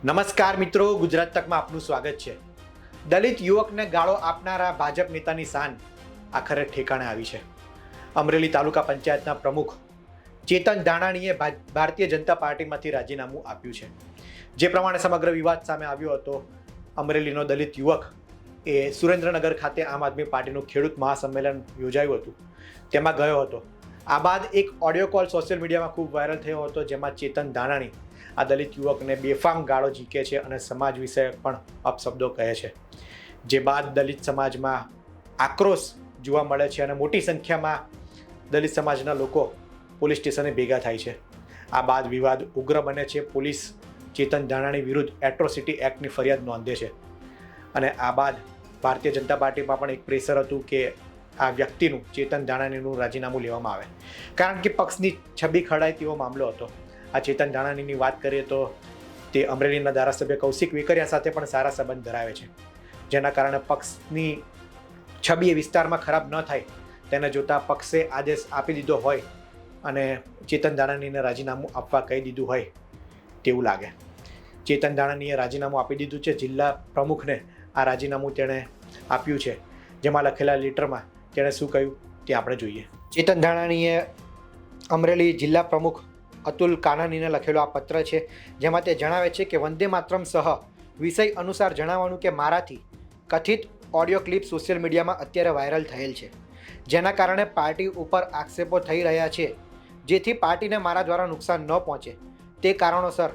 નમસ્કાર મિત્રો, ગુજરાત તકમાં આપનું સ્વાગત છે. દલિત યુવકને ગાળો આપનારા ભાજપ નેતાની શાન આખરે ઠેકાણે આવી છે. અમરેલી તાલુકા પંચાયતના પ્રમુખ ચેતન ધાણાણીએ ભારતીય જનતા પાર્ટીમાંથી રાજીનામું આપ્યું છે. જે પ્રમાણે સમગ્ર વિવાદ સામે આવ્યો હતો, અમરેલીનો દલિત યુવક એ સુરેન્દ્રનગર ખાતે આમ આદમી પાર્ટીનું ખેડૂત મહાસંમેલન યોજાયું હતું. તેમાં ગયો હતો. આ બાદ એક ઓડિયો કોલ સોશિયલ મીડિયામાં ખૂબ વાયરલ થયો હતો, જેમાં ચેતન ધાનાણી, આ દલિત યુવકને બેફામ ગાળો ઝીકે છે અને સમાજ વિશે પણ અપશબ્દો કહે છે. જે બાદ દલિત સમાજમાં આક્રોશ જોવા મળે છે અને મોટી સંખ્યામાં દલિત સમાજના લોકો પોલીસ સ્ટેશને ભેગા થાય છે. આ બાદ વિવાદ ઉગ્ર બને છે. પોલીસ ચેતન ધાણાણી વિરુદ્ધ એટ્રોસિટી એક્ટની ફરિયાદ નોંધે છે. અને આ બાદ ભારતીય જનતા પાર્ટીમાં પણ એક પ્રેશર હતું કે આ વ્યક્તિનું ચેતન ધાણાનીનું રાજીનામું લેવામાં આવે. કારણ કે પક્ષની છબી ખડાય તેવો મામલો હતો. આ ચેતન ધાણાનીની વાત કરીએ તો તે અમરેલીના ધારાસભ્ય કૌશિક વેકરિયા સાથે પણ સારા સંબંધ ધરાવે છે. જેના કારણે પક્ષની છબી એ વિસ્તારમાં ખરાબ ન થાય. તેને જોતાં પક્ષે આદેશ આપી દીધો હોય અને ચેતન ધાણાનીને રાજીનામું આપવા કહી દીધું હોય તેવું લાગે. ચેતન ધાણાનીએ રાજીનામું આપી દીધું છે. જિલ્લા પ્રમુખને આ રાજીનામું તેણે આપ્યું છે. જેમાં લખેલા લેટરમાં તેણે શું કહ્યું? તે આપણે જોઈએ. ચેતન ધાણાણીએ અમરેલી જિલ્લા પ્રમુખ અતુલ કાનાનીને લખેલો આ પત્ર છે, જેમાં તે જણાવે છે કે વંદે માતરમ સહ વિષય અનુસાર જણાવવાનું કે મારાથી કથિત ઓડિયો ક્લિપ સોશિયલ મીડિયામાં અત્યારે વાયરલ થયેલ છે. જેના કારણે પાર્ટી ઉપર આક્ષેપો થઈ રહ્યા છે, જેથી પાર્ટીને મારા દ્વારા નુકસાન ન પહોંચે. તે કારણોસર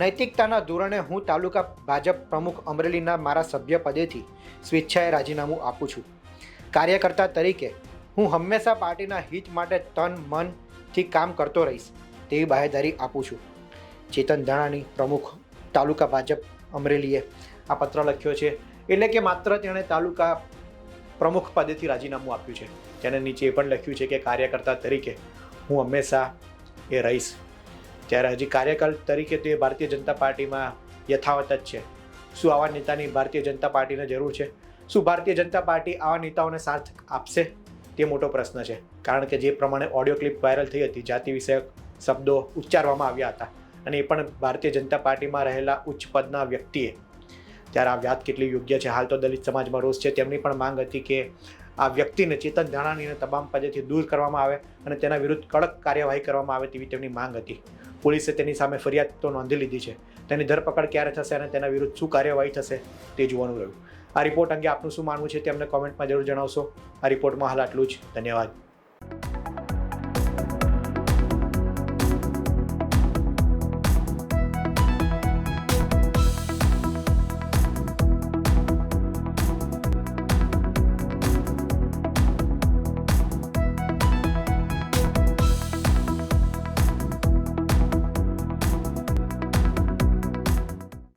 નૈતિકતાના ધોરણે હું તાલુકા ભાજપ પ્રમુખ અમરેલીના મારા સભ્ય પદેથી સ્વેચ્છાએ રાજીનામું આપું છું. કાર્યકર્તા તરીકે હું હંમેશા પાર્ટીના હિત માટે તન મનથી કામ કરતો રહીશ તેવી બાહેદારી આપું છું. ચેતન ધાણાની પ્રમુખ તાલુકા ભાજપ અમરેલીએ આ પત્ર લખ્યો છે. એટલે કે માત્ર તેણે તાલુકા પ્રમુખ પદેથી રાજીનામું આપ્યું છે. તેને નીચે એ પણ લખ્યું છે કે કાર્યકર્તા તરીકે હું હંમેશા એ રહીશ. ત્યારે હજી કાર્યકર તરીકે તે ભારતીય જનતા પાર્ટીમાં યથાવત જ છે. શું આવા નેતાની ભારતીય જનતા પાર્ટીને જરૂર છે? શું ભારતીય જનતા પાર્ટી આવા નેતાઓને સાથ આપશે? તે મોટો પ્રશ્ન છે. કારણ કે જે પ્રમાણે ઓડિયો ક્લિપ વાયરલ થઈ હતી, જાતિ વિષયક શબ્દો ઉચ્ચારવામાં આવ્યા હતા અને એ પણ ભારતીય જનતા પાર્ટીમાં રહેલા ઉચ્ચ પદના વ્યક્તિએ. ત્યારે આ વ્યાત કેટલી યોગ્ય છે? હાલ તો દલિત સમાજમાં રોષ છે. તેમની પણ માંગ હતી કે આ વ્યક્તિને ચેતન ધાણાણીને તમામ પદેથી દૂર કરવામાં આવે અને તેના વિરુદ્ધ કડક કાર્યવાહી કરવામાં આવે તેવી તેમની માંગ હતી. પોલીસે તેની સામે ફરિયાદ તો નોંધી લીધી છે. તેની ધરપકડ ક્યારે થશે અને તેના વિરુદ્ધ શું કાર્યવાહી થશે તે જોવાનું રહ્યું. આ રિપોર્ટ અંગે આપનું શું માનવું છે તે અમને કોમેન્ટમાં જરૂર જણાવશો. આ રિપોર્ટમાં હાલ આટલું જ. ધન્યવાદ.